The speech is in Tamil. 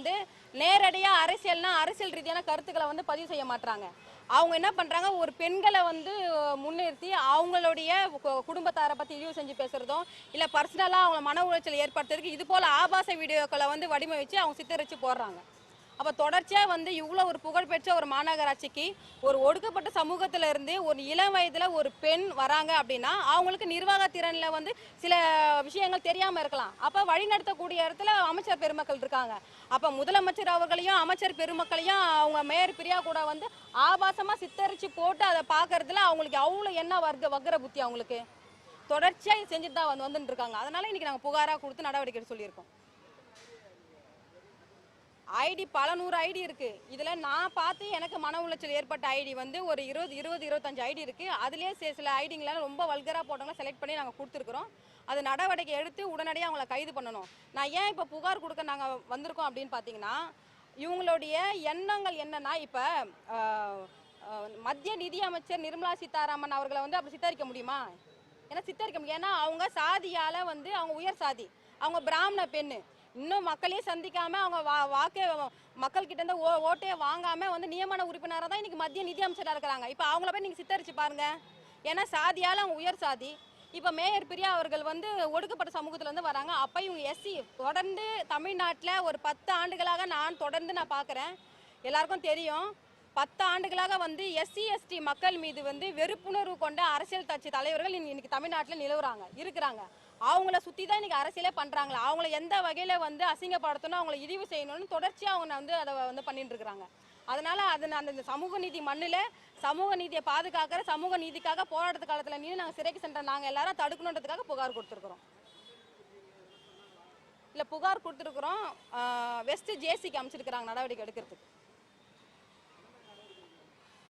வந்து நேரடியாக அரசியல்னா அரசியல் ரீதியான கருத்துக்களை வந்து பதிவு செய்ய மாட்டாங்க அவங்க என்ன பண்றாங்க? ஒரு பெண்களை வந்து முன்னிறுத்தி அவங்களுடைய கு- குடும்பத்தாரை பத்தி இழிவு செஞ்சு பேசுறதும் இல்ல பர்சனலா அவங்க மன உளைச்சல் ஏற்படுத்துறதுக்கு இது போல ஆபாச வீடியோக்களை வந்து வடிவமைச்சு அவங்க சித்தரிச்சு போடுறாங்க. அப்போ தொடர்ச்சியாக வந்து இவ்வளோ ஒரு புகழ்பெற்ற ஒரு மாநகராட்சிக்கு ஒரு ஒடுக்கப்பட்ட சமூகத்தில் இருந்து ஒரு இளம் வயதில் ஒரு பெண் வராங்க அப்படின்னா அவங்களுக்கு நிர்வாக திறனில் வந்து சில விஷயங்கள் தெரியாமல் இருக்கலாம். அப்போ வழிநடத்தக்கூடிய இடத்துல அமைச்சர் பெருமக்கள் இருக்காங்க. அப்போ முதலமைச்சர் அவர்களையும் அமைச்சர் பெருமக்களையும் அவங்க மேயர் பிரியா கூட வந்து ஆபாசமாக சித்தரித்து போட்டு அதை பார்க்கறதுல அவங்களுக்கு அவ்வளோ என்ன வர்க்க வக்கர புத்தி அவங்களுக்கு? தொடர்ச்சியாக செஞ்சுட்டு தான் வந்து வந்துட்டு இருக்காங்க. அதனால இன்னைக்கு நாங்கள் புகாராக கொடுத்து நடவடிக்கை சொல்லியிருக்கோம். ஐடி பல நூறு ஐடி இருக்குது இதில் நான் பார்த்து எனக்கு மன உளைச்சல் ஏற்பட்ட ஐடி வந்து ஒரு இருபது இருபது இருபத்தஞ்சு ஐடி இருக்குது அதுலேயே சில சில ஐடிங்களாம் ரொம்ப வல்கராக போட்டவங்களை செலக்ட் பண்ணி நாங்கள் கொடுத்துருக்குறோம். அது நடவடிக்கை எடுத்து உடனடியாக அவங்கள கைது பண்ணணும். நான் ஏன் இப்போ புகார் கொடுக்க நாங்கள் வந்திருக்கோம் அப்படின்னு பார்த்தீங்கன்னா இவங்களுடைய எண்ணங்கள் என்னென்னா இப்போ மத்திய நிதி அமைச்சர் நிர்மலா சீதாராமன் அவர்களை வந்து அப்படி சித்தரிக்க முடியுமா? ஏன்னா சித்தரிக்க முடியும். ஏன்னா அவங்க சாதியால் வந்து அவங்க உயர் சாதி. அவங்க பிராமண பெண்ணு. இன்னும் மக்களையே சந்திக்காம அவங்க வா வாக்கே மக்கள் கிட்ட இருந்து ஓ ஓட்டே வாங்காம வந்து நியமன உறுப்பினராக தான் இன்னைக்கு மத்திய நிதி அமைச்சராக இருக்கிறாங்க. இப்போ அவங்கள போய் நீங்கள் சித்தரிச்சு பாருங்க. ஏன்னா சாதியால் அவங்க உயர் சாதி. இப்போ மேயர் பிரியா அவர்கள் வந்து ஒடுக்கப்பட்ட சமூகத்துலேருந்து வராங்க. அப்போ இவங்க எஸ்சி தொடர்ந்து தமிழ்நாட்டில் ஒரு பத்து ஆண்டுகளாக நான் தொடர்ந்து நான் பார்க்குறேன் எல்லாருக்கும் தெரியும். பத்து ஆண்டுகளாக வந்து எஸ்சி எஸ்டி மக்கள் மீது வந்து வெறுப்புணர்வு கொண்ட அரசியல் கட்சி தலைவர்கள் இன்னைக்கு தமிழ்நாட்டில் நிலவுறாங்க இருக்கிறாங்க. அவங்கள சுற்றி தான் இன்னைக்கு அரசியலே பண்ணுறாங்களா அவங்கள எந்த வகையில் வந்து அசிங்கப்படுத்தணும் அவங்கள இழிவு செய்யணும்னு தொடர்ச்சியாக அவங்க வந்து அதை வந்து பண்ணிட்டு இருக்கிறாங்க. அதனால அது அந்த இந்த சமூக நீதி மண்ணில் சமூக நீதியை பாதுகாக்கிற சமூக நீதிக்காக போராட்டத்து காலத்தில் நின்று நாங்கள் சிறைக்கு சென்ற நாங்கள் எல்லாரும் தடுக்கணுன்றதுக்காக புகார் கொடுத்துருக்குறோம். இல்லை புகார் கொடுத்துருக்குறோம். வெஸ்ட்டு ஜேசிக்கு அமைச்சிருக்கிறாங்க நடவடிக்கை எடுக்கிறதுக்கு.